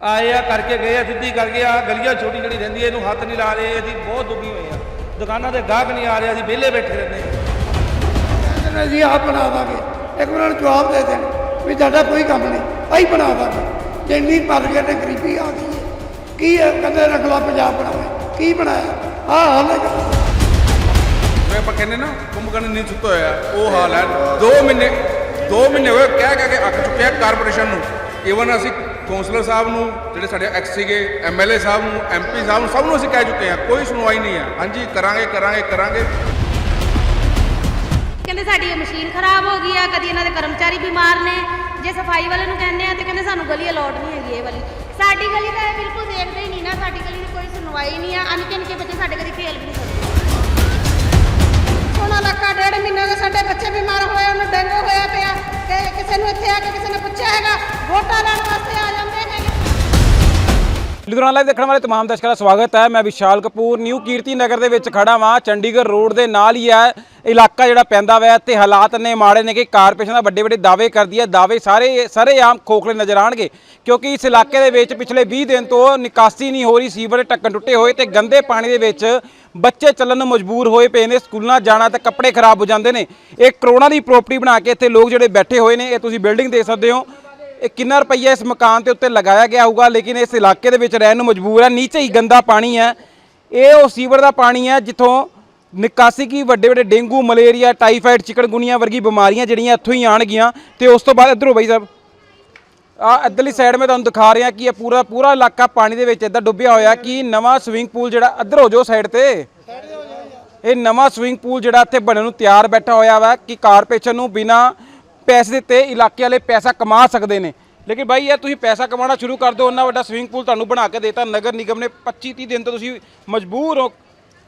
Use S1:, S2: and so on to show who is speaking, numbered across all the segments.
S1: ਆਏ ਆ ਕਰਕੇ ਗਏ ਆ ਸਿੱਧੀ ਕਰਕੇ ਆ ਗਲੀਆਂ ਛੋਟੀ ਜਿਹੜੀ ਰਹਿੰਦੀ ਹੈ ਇਹਨੂੰ ਹੱਥ ਨਹੀਂ ਲਾ ਰਹੇ ਅਸੀਂ ਬਹੁਤ ਦੁਖੀ ਹੋਏ ਆ। ਦੁਕਾਨਾਂ ਤੇ ਗਾਹਕ ਨਹੀਂ ਆ ਰਹੇ ਅਸੀਂ ਵਿਹਲੇ ਬੈਠੇ ਰਹਿੰਦੇ
S2: ਕਹਿੰਦੇ ਨੇ ਜੀ ਆਪ ਬਣਾ ਦਾਂਗੇ। ਇੱਕ ਨੂੰ ਜਵਾਬ ਦੇ ਦੇਣ ਵੀ ਤੁਹਾਡਾ ਕੋਈ ਕੰਮ ਨਹੀਂ। ਅਸੀਂ ਬਣਾ ਦਾਂਗੇ। ਜੇ ਇੰਨੀ ਮਰ ਗਏ ਨੇ ਗਰੀਬੀ ਆ ਗਈ ਕੀ ਹੈ ਕਹਿੰਦੇ ਰਖਲਾ ਪੰਜਾਬ ਬਣਾਵੇ? ਕੀ ਬਣਾਇਆ? ਆਹ ਹਾਲ ਹੈ
S1: ਜਿਵੇਂ ਆਪਾਂ ਕਹਿੰਦੇ ਨਾ ਕੁੰਭਕਰਨ ਨਹੀਂ ਸੁੱਤਾ ਹੋਇਆ ਉਹ ਹਾਲ ਹੈ। 2 ਮਹੀਨੇ 2 ਮਹੀਨੇ ਹੋਏ ਕਹਿ ਕਹਿ ਕੇ ਅੱਕ ਚੁੱਕੇ ਆ ਕਾਰਪੋਰੇਸ਼ਨ ਨੂੰ। ਈਵਨ ਅਸੀਂ ਕੌਂਸਲਰ ਸਾਹਿਬ ਨੂੰ, ਜਿਹੜੇ ਸਾਡੇ ਐਕਸ ਸੀਗੇ ਐਮਐਲਏ ਸਾਹਿਬ ਨੂੰ ਐਮਪੀ ਸਾਹਿਬ ਨੂੰ, ਸਭ ਨੂੰ ਅਸੀਂ ਕਹਿ ਚੁੱਕੇ ਆ ਕੋਈ ਸੁਣਵਾਈ ਨਹੀਂ ਆ ਹਾਂਜੀ, ਕਰਾਂਗੇ ਕਰਾਂਗੇ ਕਰਾਂਗੇ।
S3: ਕਹਿੰਦੇ ਸਾਡੀ ਇਹ ਮਸ਼ੀਨ ਖਰਾਬ ਹੋ ਗਈ ਆ, ਕਦੀ ਇਹਨਾਂ ਦੇ ਕਰਮਚਾਰੀ ਬਿਮਾਰ ਨੇ, ਜੇ ਸਫ਼ਾਈ ਵਾਲੇ ਨੂੰ ਕਹਿੰਦੇ ਆ ਤੇ ਕਹਿੰਦੇ ਸਾਨੂੰ ਗਲੀ ਅਲੋਟ ਨਹੀਂ ਹੈਗੀ ਇਹ ਵਾਲੀ। ਸਾਡੀ ਗਲੀ ਤਾਂ ਇਹ ਬਿਲਕੁਲ ਦੇਖਦੇ ਹੀ ਨਹੀਂ ਨਾ, ਸਾਡੀ ਗਲੀ ਦੀ ਕੋਈ ਸੁਣਵਾਈ ਨਹੀਂ ਆ ਅਨਕੇ
S4: ਕਿਸੇ ਨੂੰ ਇੱਥੇ ਆ ਕੇ ਕਿਸੇ ਨੇ ਪੁੱਛਿਆ ਹੈਗਾ, ਵੋਟਾਂ ਲੈਣ ਵਾਸਤੇ ਆ ਜਾਂਦੇ ਹੈਗੇ।
S5: ਲੁਧਿਆਣਾ ਲਾਈਵ ਦੇਖਣ ਵਾਲੇ ਤਮਾਮ ਦਰਸ਼ਕਾਂ ਦਾ ਸਵਾਗਤ ਹੈ। ਮੈਂ ਵਿਸ਼ਾਲ ਕਪੂਰ, ਨਿਊ ਕੀਰਤੀ ਨਗਰ ਦੇ ਵਿੱਚ ਖੜਾ ਵਾਂ। ਚੰਡੀਗੜ੍ਹ ਰੋਡ ਦੇ ਨਾਲ ਹੀ ਹੈ। ਇਲਾਕਾ ਜਿਹੜਾ ਪੈਂਦਾ ਹੋਇਆ ਤੇ ਹਾਲਾਤ ਨੇ ਮਾੜੇ ਨੇ ਕਿ ਕਾਰਪੋਰੇਸ਼ਨ ਦਾ ਵੱਡੇ ਵੱਡੇ ਦਾਅਵੇ ਕਰਦੀ ਹੈ। ਦਾਅਵੇ ਸਾਰੇ ਸਾਰੇ ਆਮ ਖੋਖਲੇ ਨਜ਼ਰ ਆਣਗੇ ਕਿਉਂਕਿ ਇਸ ਇਲਾਕੇ ਦੇ ਵਿੱਚ ਪਿਛਲੇ 20 ਦਿਨ ਤੋਂ ਨਿਕਾਸੀ ਨਹੀਂ ਹੋ ਰਹੀ, ਸੀਵਰ ਦੇ ਢੱਕਣ ਟੁੱਟੇ ਹੋਏ ਤੇ ਗੰਦੇ ਪਾਣੀ ਦੇ ਵਿੱਚ ਬੱਚੇ ਚੱਲਣ ਨੂੰ ਮਜਬੂਰ ਹੋਏ ਪਏ ਨੇ। ਸਕੂਲਾਂ ਜਾਣਾ ਤੇ ਕੱਪੜੇ ਖਰਾਬ ਹੋ ਜਾਂਦੇ ਨੇ। ਇਹ ਕਰੋਨਾ ਦੀ ਪ੍ਰੋਪਰਟੀ ਬਣਾ ਕੇ ਇੱਥੇ ਲੋਕ ਜਿਹੜੇ ਬੈਠੇ ਹੋਏ ਨੇ, ਇਹ ਤੁਸੀਂ ਬਿਲਡਿੰਗ ਦੇਖ ਸਕਦੇ ਹੋ। ਇਹ ਕਿੰਨਾ ਰੁਪਈਆ ਇਸ ਮਕਾਨ ਦੇ ਉੱਤੇ ਲਗਾਇਆ ਗਿਆ ਹੋਊਗਾ, ਲੇਕਿਨ ਇਸ ਇਲਾਕੇ ਦੇ ਵਿੱਚ ਰਹਿਣ ਨੂੰ ਮਜਬੂਰ ਹੈ। ਨੀਚੇ ਹੀ ਗੰਦਾ ਪਾਣੀ ਹੈ। ਇਹ ਉਹ ਸੀਵਰ ਦਾ ਪਾਣੀ ਹੈ ਜਿੱਥੋਂ ਨਿਕਾਸੀ ਕੀ ਵੱਡੇ ਵੱਡੇ ਡੇਂਗੂ, ਮਲੇਰੀਆ ਟਾਈਫਾਈਡ ਚਿਕਨਗੁਨੀਆ ਵਰਗੀ ਬਿਮਾਰੀਆਂ ਜਿਹੜੀਆਂ ਇੱਥੋਂ ਹੀ ਆਣਗੀਆਂ ਤੇ ਉਸ ਤੋਂ ਬਾਅਦ ਇੱਧਰੋਂ ਬਈ ਸਾਹਿਬ, ਆ ਇੱਧਰਲੀ ਸਾਈਡ ਮੈਂ ਤੁਹਾਨੂੰ ਦਿਖਾ ਰਿਹਾ ਕਿ ਇਹ ਪੂਰਾ ਪੂਰਾ ਇਲਾਕਾ ਪਾਣੀ ਦੇ ਵਿੱਚ ਇੱਦਾਂ ਡੁੱਬਿਆ ਹੋਇਆ ਕਿ ਨਵਾਂ ਸਵਿਮਿੰਗ ਪੂਲ ਜਿਹੜਾ ਇੱਧਰ ਹੋ ਜਾਓ ਸਾਈਡ ਤੇ। ਇਹ ਨਵਾਂ ਸਵਿਮਿੰਗ ਪੂਲ ਜਿਹੜਾ ਇੱਥੇ ਬਣਨ ਨੂੰ ਤਿਆਰ ਬੈਠਾ ਹੋਇਆ ਵਾ ਕਿ ਕਾਰਪੋਰੇਸ਼ਨ ਨੂੰ ਬਿਨਾ ਪੈਸੇ ਦਿੱਤੇ ਇਲਾਕੇ ਵਾਲੇ ਪੈਸਾ ਕਮਾ ਸਕਦੇ ਨੇ। ਲੇਕਿਨ ਬਾਈ ਯਾਰ, ਤੁਸੀਂ ਪੈਸਾ ਕਮਾਉਣਾ ਸ਼ੁਰੂ ਕਰ ਦਿਓ, ਉਹਨਾਂ ਵੱਡਾ ਸਵਿਮਿੰਗ ਪੂਲ ਤੁਹਾਨੂੰ ਬਣਾ ਕੇ ਦੇਤਾ। ਨਗਰ ਨਿਗਮ ਨੇ 25 30 ਦਿਨ ਤੋਂ ਤੁਸੀਂ ਮਜਬੂਰ ਹੋ,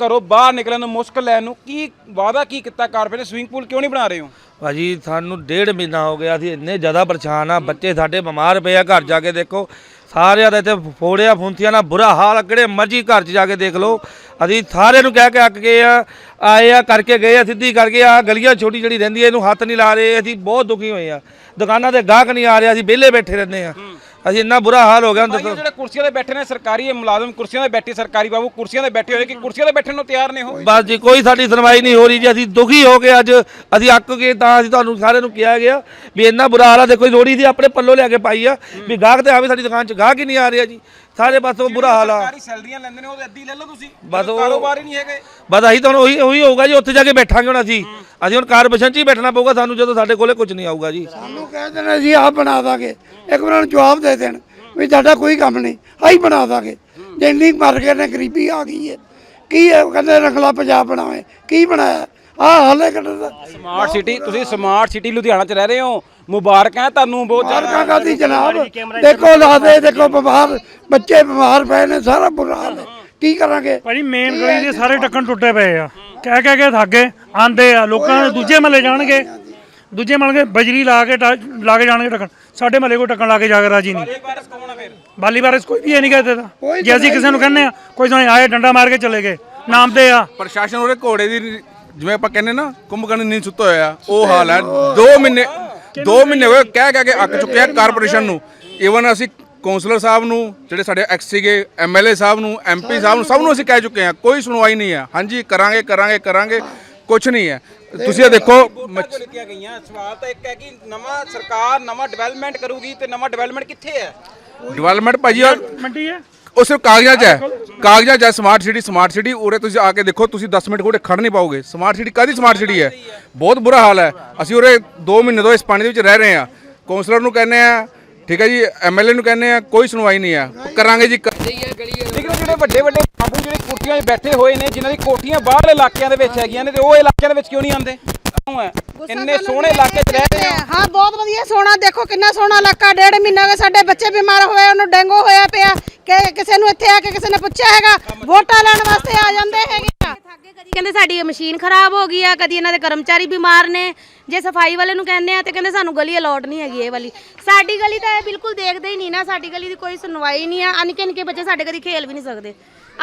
S5: ਘਰੋਂ ਬਾਹਰ ਨਿਕਲਣ ਨੂੰ ਮੁਸ਼ਕਲ ਲੈਣ ਨੂੰ। ਕੀ ਵਾਅਦਾ ਕੀ ਕੀਤਾ ਕਾਰਪੋਰੇਸ਼ਨ ਸਵਿਮਿੰਗ ਪੂਲ ਕਿਉਂ ਨਹੀਂ ਬਣਾ ਰਹੇ ਹੋ?
S6: ਭਾਜੀ, ਸਾਨੂੰ ਡੇਢ ਮਹੀਨਾ ਹੋ ਗਿਆ, ਅਸੀਂ ਇੰਨੇ ਜ਼ਿਆਦਾ ਪਰੇਸ਼ਾਨ ਆ ਬੱਚੇ ਸਾਡੇ ਬਿਮਾਰ ਪਏ ਆ, ਘਰ ਜਾ ਕੇ ਦੇਖੋ। ਸਾਰਿਆਂ ਦਾ ਇੱਥੇ ਫੋੜਿਆ ਫੁੰਥੀਆਂ ਨਾਲ ਬੁਰਾ ਹਾਲ ਕਿਹੜੇ ਮਰਜ਼ੀ ਘਰ 'ਚ ਜਾ ਕੇ ਦੇਖ ਲਓ। ਅਸੀਂ ਸਾਰਿਆਂ ਨੂੰ ਕਹਿ ਕੇ ਅੱਕ ਗਏ ਆ ਆਏ ਆ ਕਰਕੇ ਗਏ ਆ ਸਿੱਧੀ ਕਰਕੇ ਆ ਗਲੀਆਂ ਛੋਟੀ ਜਿਹੜੀ ਰਹਿੰਦੀ ਹੈ ਇਹਨੂੰ ਹੱਥ ਨਹੀਂ ਲਾ ਰਹੇ ਅਸੀਂ ਬਹੁਤ ਦੁਖੀ ਹੋਏ ਆ। ਦੁਕਾਨਾਂ ਤੇ ਗਾਹਕ ਨਹੀਂ ਆ ਰਹੇ ਅਸੀਂ ਵਿਹਲੇ ਬੈਠੇ ਰਹਿੰਦੇ ਆ। ਅਸੀਂ ਇੰਨਾ ਬੁਰਾ ਹਾਲ ਹੋ ਗਿਆ ਹੁਣ
S5: ਭਾਈ
S6: ਦੱਸੋ
S5: ਜਿਹੜੇ ਕੁਰਸੀਆਂ ਤੇ ਬੈਠੇ ਨੇ ਸਰਕਾਰੀ ਮੁਲਾਜ਼ਮ ਕੁਰਸੀਆਂ ਤੇ ਬੈਠੇ ਸਰਕਾਰੀ ਬਾਬੂ ਕੁਰਸੀਆਂ ਤੇ ਬੈਠੇ ਹੋਏ ਕਿ ਕੁਰਸੀਆਂ ਤੇ ਬੈਠਣ ਨੂੰ ਤਿਆਰ ਨੇ ਹੋ
S6: ਬਸ ਜੀ ਕੋਈ ਸਾਡੀ ਸੁਣਵਾਈ ਨਹੀਂ ਹੋ ਰਹੀ ਜੀ ਅਸੀਂ ਦੁਖੀ ਹੋ ਗਏ ਅੱਜ ਅਸੀਂ ਅੱਕ ਗਏ ਤਾਂ ਅਸੀਂ ਤੁਹਾਨੂੰ ਸਾਰਿਆਂ ਨੂੰ ਕਿਹਾ ਗਿਆ ਵੀ ਇੰਨਾ ਬੁਰਾ ਹਾਲ ਆ ਦੇਖੋ ਲੋੜੀ ਦੀ ਆਪਣੇ ਪੱਲੋ ਲਿਆ ਕੇ ਪਾਈ ਆ ਵੀ ਗਾਹਕ ਤੇ ਆਵੇ ਸਾਡੀ ਦੁਕਾਨ 'ਚ ਗਾਹਕ ਹੀ ਨਹੀਂ ਆ ਰਿਹਾ ਜੀ। ਸਾਰੇ ਪਾਸੋਂ ਬੁਰਾ ਹਾਲ ਆ।
S5: ਸਰਕਾਰੀ ਸੈਲਰੀਆਂ ਲੈਂਦੇ ਨੇ ਉਹ ਅੱਧੀ ਲੈ ਲਓ ਤੁਸੀਂ।
S6: ਬਸ ਉਹ-
S5: ਕਾਰੋਬਾਰ ਹੀ ਨਹੀਂ ਹੈਗੇ।
S6: ਬਸ ਅਸੀਂ ਤਾਂ ਹੁਣ ਉਹੀ ਉਹੀ ਹੋਊਗਾ ਜੀ ਉੱਥੇ ਜਾ ਕੇ ਬੈਠਾਂਗੇ ਹੁਣ ਅਸੀਂ। ਅਸੀਂ ਹੁਣ ਕਾਰਪੋਰੇਸ਼ਨ 'ਚ ਹੀ ਬੈਠਣਾ ਪਊਗਾ ਸਾਨੂੰ ਜਦੋਂ ਸਾਡੇ ਕੋਲੇ ਕੁਝ ਨਹੀਂ ਆਊਗਾ ਜੀ।
S2: ਸਾਨੂੰ ਕਹਿੰਦੇ ਨੇ ਜੀ ਆਪ ਬਣਾ ਦਾਂਗੇ। ਇੱਕ ਉਹਨਾਂ ਨੂੰ ਜਵਾਬ ਦੇ ਦੇਣ ਵੀ ਤੁਹਾਡਾ ਕੋਈ ਕੰਮ ਨਹੀਂ ਅਸੀਂ ਬਣਾ ਦਾਂਗੇ। ਜੇ ਇੰਨੀ ਮਰ ਗਏ ਨੇ ਗਰੀਬੀ ਆ ਗਈ ਹੈ ਕੀ ਹੈ ਕਹਿੰਦੇ ਰਖਲਾ ਪੰਜਾਬ ਬਣਾਵੇ ਕੀ ਬਣਾਇਆ? ਆਹ ਹਾਲ ਹੈ ਕੱਢਣ ਦਾ
S5: ਸਮਾਰਟ ਸਿਟੀ ਤੁਸੀਂ ਸਮਾਰਟ ਸਿਟੀ ਲੁਧਿਆਣਾ 'ਚ ਰਹਿ ਰਹੇ ਹੋ। ਮੁਬਾਰਕਾਂ ਤੁਹਾਨੂੰ ਬਹੁਤ
S2: ਮਾਰਕਾ ਕਾਦੀ ਜਨਾਬ? ਦੇਖੋ ਲਾਦੇ ਦੇਖੋ ਬਿਮਾਰ ਬੱਚੇ ਬਿਮਾਰ ਪਏ ਨੇ ਸਾਰਾ ਬੁਰਾ ਹਾਲ ਹੈ। ਕੀ ਕਰਾਂਗੇ?
S7: ਭਾਜੀ ਮੇਨ ਗਲੀ ਦੇ ਸਾਰੇ ਟੱਕਣ ਟੁੱਟੇ ਪਏ ਆ। ਕਹਿ ਕਹਿ ਕੇ ਥੱਕੇ ਆਂਦੇ ਆ ਲੋਕਾਂ ਦੇ ਦੂਜੇ ਮਹੱਲੇ ਜਾਣਗੇ। ਦੂਜੇ ਮਹੱਲੇ ਬਜਰੀ ਲਾ ਕੇ ਲਾ ਕੇ ਜਾਣਗੇ ਟੱਕਣ ਸਾਡੇ ਮਹੱਲੇ ਕੋਈ ਟੱਕਣ ਲਾ ਕੇ ਜਾ ਕੇ ਰਾਜੀ ਨਹੀਂ। ਬਾਲੀ ਵਾਰਸ ਕੋਈ ਵੀ ਇਹ ਨਹੀਂ ਕਹਤੇ ਦਾ ਜੇ ਅਸੀਂ ਕਿਸੇ ਨੂੰ ਕਹਿੰਦੇ ਆ ਕੋਈ ਤਾਂ ਆਏ ਡੰਡਾ ਮਾਰ ਕੇ ਚਲੇ ਗਏ। ਨਾਮ ਤੇ ਆ।
S1: ਪ੍ਰਸ਼ਾਸਨ ਉਹਦੇ ਘੋੜੇ ਦੀ ਜਿਵੇਂ ਆਪਾਂ ਕਹਿੰਦੇ ਨਾ ਕੁੰਭਕਰਨ ਨਹੀਂ ਸੁੱਤਾ ਹੋਇਆ ਉਹ ਹਾਲ ਹੈ। 2 ਮਹੀਨੇ 2 ਮਹੀਨੇ ਹੋਏ ਕਹਿ ਕਹਿ ਕੇ ਅੱਕ ਚੁੱਕੇ ਆ ਕਾਰਪੋਰੇਸ਼ਨ ਨੂੰ। ਈਵਨ ਅਸੀਂ ਕੌਂਸਲਰ ਸਾਹਿਬ ਨੂੰ ਜਿਹੜੇ ਸਾਡੇ ਐਕਸ ਸੀਗੇ ਐਮਐਲਏ ਸਾਹਿਬ ਨੂੰ ਐਮਪੀ ਸਾਹਿਬ ਨੂੰ ਸਭ ਨੂੰ ਅਸੀਂ ਕਹਿ ਚੁੱਕੇ ਆ ਕੋਈ ਸੁਣਵਾਈ ਨਹੀਂ ਆ ਹਾਂਜੀ ਕਰਾਂਗੇ ਕਰਾਂਗੇ ਕਰਾਂਗੇ ਕੁਝ ਨਹੀਂ ਹੈ। ਤੁਸੀਂ ਇਹ ਦੇਖੋ
S5: ਲਿਖੀਆਂ ਗਈਆਂ? ਸਵਾਲ ਤਾਂ ਇੱਕ ਹੈ ਕਿ ਨਵਾਂ ਸਰਕਾਰ ਨਵਾਂ ਡਿਵੈਲਪਮੈਂਟ ਕਰੂਗੀ ਤੇ ਨਵਾਂ ਡਿਵੈਲਪਮੈਂਟ ਕਿੱਥੇ ਹੈ?
S1: ਡਿਵੈਲਪਮੈਂਟ ਭਾਜੀ ਆ
S7: ਮੰਡੀ ਹੈ।
S1: ਉਹ ਸਿਰਫ ਕਾਗਜ਼ਾਂ 'ਚ ਹੈ। ਕਾਗਜ਼ਾਂ 'ਚ ਹੈ ਸਮਾਰਟ ਸਿਟੀ ਸਮਾਰਟ ਸਿਟੀ ਉਰੇ ਤੁਸੀਂ ਆ ਕੇ ਦੇਖੋ ਤੁਸੀਂ 10 ਮਿੰਟ ਕੋਲੇ ਖੜ ਨਹੀਂ ਪਾਓਗੇ। ਸਮਾਰਟ ਸਿਟੀ ਕਾਦੀ ਸਮਾਰਟ ਸਿਟੀ ਹੈ? ਬਹੁਤ ਬੁਰਾ ਹਾਲ ਹੈ। ਅਸੀਂ ਉਰੇ 2 ਮਹੀਨੇ ਤੋਂ ਇਸ ਪਾਣੀ ਦੇ ਵਿੱਚ ਰਹਿ ਰਹੇ ਹਾਂ। ਕਾਉਂਸਲਰ ਨੂੰ ਕਹਿੰਦੇ ਆ ਠੀਕ ਹੈ ਜੀ ਐਮਐਲਏ ਨੂੰ ਕਹਿੰਦੇ ਆ ਕੋਈ ਸੁਣਵਾਈ ਨਹੀਂ ਆ ਕਰਾਂਗੇ ਜੀ ਕਰ-
S5: ਲੇਕਿਨ ਜਿਹੜੇ ਵੱਡੇ ਵੱਡੇ ਬਾਬੂ ਜਿਹੜੇ ਕੋਠੀਆਂ 'ਚ ਬੈਠੇ ਹੋਏ ਨੇ ਜਿਨ੍ਹਾਂ ਦੀ ਕੋਠੀਆਂ ਬਾਹਰਲੇ ਇਲਾਕਿਆਂ ਦੇ ਵਿੱਚ ਹੈਗੀਆਂ ਨੇ ਤੇ ਉਹ ਇਲਾਕਿਆਂ ਦੇ ਵਿੱਚ ਕਿਉਂ ਨਹੀਂ ਆਉਂਦੇ? ਕਿਉਂ ਹੈ? ਇੰਨੇ ਸੋਹਣੇ ਇਲਾਕੇ 'ਚ ਰਹਿ ਰਹੇ ਹੋ।
S4: ਹਾਂ ਬਹੁਤ ਵਧੀਆ ਸੋਹਣਾ ਦੇਖੋ ਕਿੰਨਾ ਸੋਹਣਾ ਇਲਾਕਾ ਡੇਢ ਮਹੀਨਾ ਹੋ ਗਿਆ ਸਾਡੇ ਬੱਚੇ ਬਿਮਾਰ ਹੋਏ ਉਹਨੂੰ ਡੇਂਗੂ ਹੋਇਆ ਪਿਆ ਕਿ ਕਿਸੇ ਨੂੰ ਇੱਥੇ ਆ ਕੇ ਕਿਸੇ ਨੇ ਪੁੱਛਿਆ ਹੈਗਾ ਵੋਟਾਂ ਲੈਣ ਵਾਸਤੇ ਆ ਜਾਂਦੇ ਹੈਗੇ ਆ।
S3: ਕਹਿੰਦੇ ਸਾਡੀ ਮਸ਼ੀਨ ਖਰਾਬ ਹੋ ਗਈ ਆ ਕਦੀ ਇਹਨਾਂ ਦੇ ਕਰਮਚਾਰੀ ਬਿਮਾਰ ਨੇ ਜੇ ਸਫ਼ਾਈ ਵਾਲੇ ਨੂੰ ਕਹਿੰਦੇ ਆ ਤੇ ਕਹਿੰਦੇ ਸਾਨੂੰ ਗਲੀ ਅਲਾਟ ਨਹੀਂ ਹੈਗੀ ਇਹ ਵਾਲੀ। ਸਾਡੀ ਗਲੀ ਤਾਂ ਇਹ ਬਿਲਕੁਲ ਦੇਖਦੇ ਹੀ ਨਹੀਂ ਨਾ ਸਾਡੀ ਗਲੀ ਦੀ ਕੋਈ ਸੁਣਵਾਈ ਨਹੀਂ ਆ ਅਨਕੇ ਨਿੱਕੇ ਬੱਚੇ ਸਾਡੇ ਕਦੀ ਖੇਲ ਵੀ ਨਹੀਂ ਸਕਦੇ।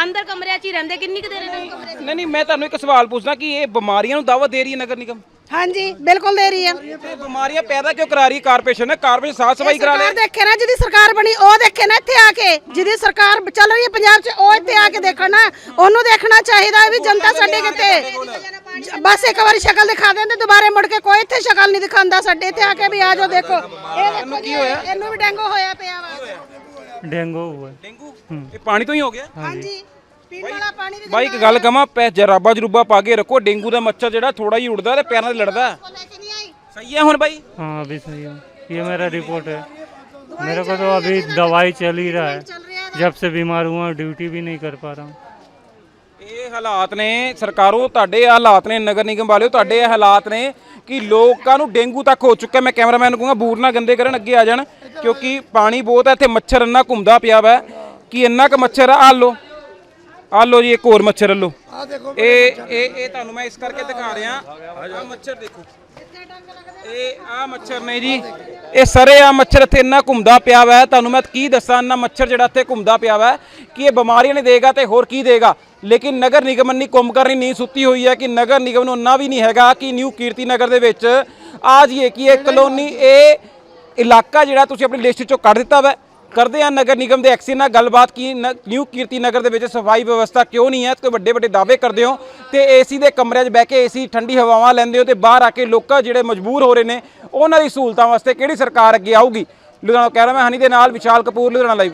S3: ਅੰਦਰ ਕਮਰਿਆਂ 'ਚ ਹੀ ਰਹਿੰਦੇ ਕਿੰਨੀ ਕੁ ਦੇਰ ਇਹਨਾਂ ਨੂੰ ਕਮਰੇ 'ਚ?
S5: ਨਹੀਂ ਨਹੀਂ ਮੈਂ ਤੁਹਾਨੂੰ ਇੱਕ ਸਵਾਲ ਪੁੱਛਣਾ ਕਿ ਇਹ ਬਿਮਾਰੀਆਂ ਨੂੰ ਦਾਵਾ ਦੇ ਰਹੀ ਹੈ ਨਗਰ ਨਿਗਮ?
S4: ਹਾਂਜੀ ਬਿਲਕੁਲ ਦੇ ਰਹੀ ਆ।
S5: ਤੇ ਬਿਮਾਰੀਆਂ ਪੈਦਾ ਕਿਉਂ ਕਰਾ ਰਹੀ ਕਾਰਪੋਰੇਸ਼ਨ ਨੇ? ਕਾਰਪੋਰੇਸ਼ਨ ਸਾਫ਼ ਸਫ਼ਾਈ ਕਰਾ ਲੈ
S4: ਦੇਖੇ ਨਾ ਜਿਹਦੀ ਸਰਕਾਰ ਬਣੀ ਉਹ ਦੇਖੇ ਨਾ ਇੱਥੇ ਆ ਕੇ। ਜਿਹਦੀ ਸਰਕਾਰ ਚੱਲ ਰਹੀ ਹੈ ਪੰਜਾਬ 'ਚ ਉਹ ਇੱਥੇ ਆ ਕੇ ਦੇਖਣਾ ਉਹਨੂੰ ਦੇਖਣਾ ਚਾਹੀਦਾ ਵੀ ਜਨਤਾ ਸਾਡੇ ਕਿਤੇ ਬਸ ਇੱਕ ਵਾਰੀ ਸ਼ਕਲ ਦਿਖਾ ਦਿੰਦੇ ਦੁਬਾਰੇ ਮੁੜ ਕੇ ਕੋਈ ਇੱਥੇ ਸ਼ਕਲ ਨਹੀਂ ਦਿਖਾਉਂਦਾ ਸਾਡੇ। ਇੱਥੇ ਆ ਕੇ ਵੀ ਆ ਦੇਖੋ। ਇਹ ਦੇਖੋ ਜੀ ਇਹਨੂੰ ਵੀ ਡੈਂਗੂ ਹੋਇਆ ਪਿਆ ਵਾ।
S7: ਡੇਂਗੂ ਹੋਇਆ।
S5: ਡੇਂਗੂ? ਇਹ ਪਾਣੀ ਤੋਂ ਹੀ ਹੋ ਗਿਆ?
S4: ਹਾਂਜੀ। ਪੀਣ ਵਾਲਾ ਪਾਣੀ ਵੀ
S5: ਬਾਈ ਇੱਕ ਗੱਲ ਕਹਾਂ ਪੈ ਜਰਾਬਾ ਜਰੂਬਾ ਪਾ ਕੇ ਰੱਖੋ ਡੇਂਗੂ ਦਾ ਮੱਛਰ ਜਿਹੜਾ ਥੋੜਾ ਹੀ ਉੜਦਾ ਤੇ ਪੈਰਾਂ 'ਤੇ ਲੜਦਾ
S4: ਉਹ ਲੈ ਕੇ ਨਹੀਂ ਆਈ
S5: ਸਹੀ ਹੈ ਹੁਣ ਬਾਈ
S7: हाँ अभी सही है ये मेरा रिपोर्ट है मेरे को तो अभी दवाई चल ही रहा है जब से बीमार हुआ ड्यूटी भी नहीं कर पा रहा हूँ
S5: ਇਹ ਹਾਲਾਤ ਨੇ ਸਰਕਾਰੋਂ ਤੁਹਾਡੇ ਇਹ ਹਾਲਾਤ ਨੇ ਨਗਰ ਨਿਗਮ ਵਾਲਿਓ ਤੁਹਾਡੇ ਇਹ ਹਾਲਾਤ ਨੇ ਕਿ ਲੋਕਾਂ ਨੂੰ ਡੇਂਗੂ ਤੱਕ ਹੋ ਚੁੱਕਾ ਮੈਂ ਕੈਮਰਾਮੈਨ ਨੂੰ ਕਹੂੰਗਾ ਬੂਟ ਨਾ ਗੰਦੇ ਕਰਨ ਅੱਗੇ ਆ ਜਾਣ ਕਿਉਂਕਿ ਪਾਣੀ ਬਹੁਤ ਹੈ ਇੱਥੇ ਮੱਛਰ ਇੰਨਾ ਘੁੰਮਦਾ ਪਿਆ ਵਾ ਕਿ ਇੰਨਾ ਕੁ ਮੱਛਰ ਆ ਲੋ ਆ ਲੋ ਜੀ ਇੱਕ ਹੋਰ ਮੱਛਰ ਲੋ ਇਹ ਇਹ ਇਹ ਤੁਹਾਨੂੰ ਮੈਂ ਇਸ ਕਰਕੇ ਦਿਖਾ ਰਿਹਾ। ਆ ਮੱਛਰ ਦੇਖੋ। ਇਹ ਆ ਮੱਛਰ ਨੇ ਜੀ। ਇਹ ਸਾਰੇ ਆ ਮੱਛਰ ਇੱਥੇ ਇੰਨਾ ਘੁੰਮਦਾ ਪਿਆ ਵਾ। ਤੁਹਾਨੂੰ ਮੈਂ ਕੀ ਦੱਸਾਂ ਇੰਨਾ ਮੱਛਰ ਜਿਹੜਾ ਇੱਥੇ ਘੁੰਮਦਾ ਪਿਆ ਵਾ ਕਿ ਇਹ ਬਿਮਾਰੀਆਂ ਨਹੀਂ ਦੇਗਾ ਤੇ ਹੋਰ ਕੀ ਦੇਗਾ। ਲੇਕਿਨ ਨਗਰ ਨਿਗਮ ਨੇ ਕੁੰਮ ਕਰਨੀ ਨਹੀਂ ਸੁੱਤੀ ਹੋਈ ਹੈ ਕਿ ਨਗਰ ਨਿਗਮ ਨੂੰ ਇੰਨਾ ਵੀ ਨਹੀਂ ਹੈਗਾ ਕਿ ਨਿਊ ਕੀਰਤੀ ਨਗਰ ਦੇ ਵਿੱਚ ਆ ਜੀਏ ਕਿ ਇਹ ਕਲੋਨੀ ਇਹ ਇਲਾਕਾ ਜਿਹੜਾ ਤੁਸੀਂ ਆਪਣੀ ਲਿਸਟ ਚੋਂ ਕੱਢ ਦਿੱਤਾ ਵਾ। ਕਰਦੇ ਆ ਨਗਰ ਨਿਗਮ ਦੇ ਐਕਸੀ ਨਾਲ ਗੱਲਬਾਤ ਕੀ ਨਿਊ ਕੀਰਤੀ ਨਗਰ ਦੇ ਵਿੱਚ ਸਫ਼ਾਈ ਵਿਵਸਥਾ ਕਿਉਂ ਨਹੀਂ ਹੈ? ਕੋਈ ਵੱਡੇ ਵੱਡੇ ਦਾਅਵੇ ਕਰਦੇ ਹੋ ਤੇ ਏਸੀ ਦੇ ਕਮਰਿਆਂ 'ਚ ਬਹਿ ਕੇ ਏਸੀ ਠੰਡੀ ਹਵਾਵਾਂ ਲੈਂਦੇ ਹੋ ਤੇ ਬਾਹਰ ਆ ਕੇ ਲੋਕਾਂ ਜਿਹੜੇ ਮਜਬੂਰ ਹੋ ਰਹੇ ਨੇ, ਉਹਨਾਂ ਦੀ ਸਹੂਲਤਾਂ ਵਾਸਤੇ ਕਿਹੜੀ ਸਰਕਾਰ ਅੱਗੇ ਆਊਗੀ? ਲੁਧਿਆਣਾ ਕਹਿ ਮੈਂ, ਹਨੀ ਦੇ ਨਾਲ ਵਿਸ਼ਾਲ ਕਪੂਰ, ਲੁਧਿਆਣਾ ਲਾਈਵ